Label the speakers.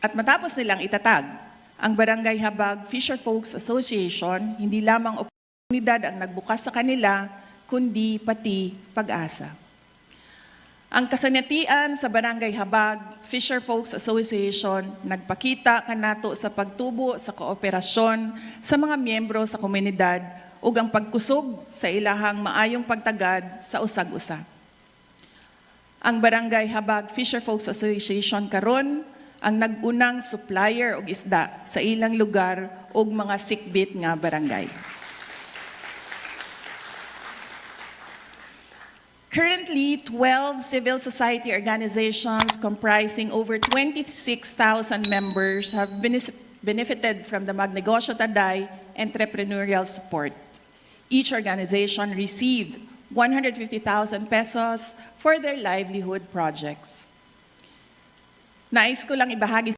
Speaker 1: At matapos nilang itatag ang Barangay Habag Fisher Folks Association, hindi lamang oportunidad ang nagbukas sa kanila, kundi pati pag-asa. Ang kasanatian sa Barangay Habag Fisher Folks Association nagpakita kanato sa pagtubo sa kooperasyon sa mga miyembro sa komunidad ug ang pagkusog sa ilahang maayong pagtagad sa usag-usa. Ang Barangay Habag Fisher Folks Association karon ang nagunang supplier og isda sa ilang lugar ug mga sikbit nga barangay. Currently, 12 civil society organizations comprising over 26,000 members have benefited from the Magnegosyo Taday entrepreneurial support. Each organization received 150,000 pesos for their livelihood projects. Nais ko lang ibahagi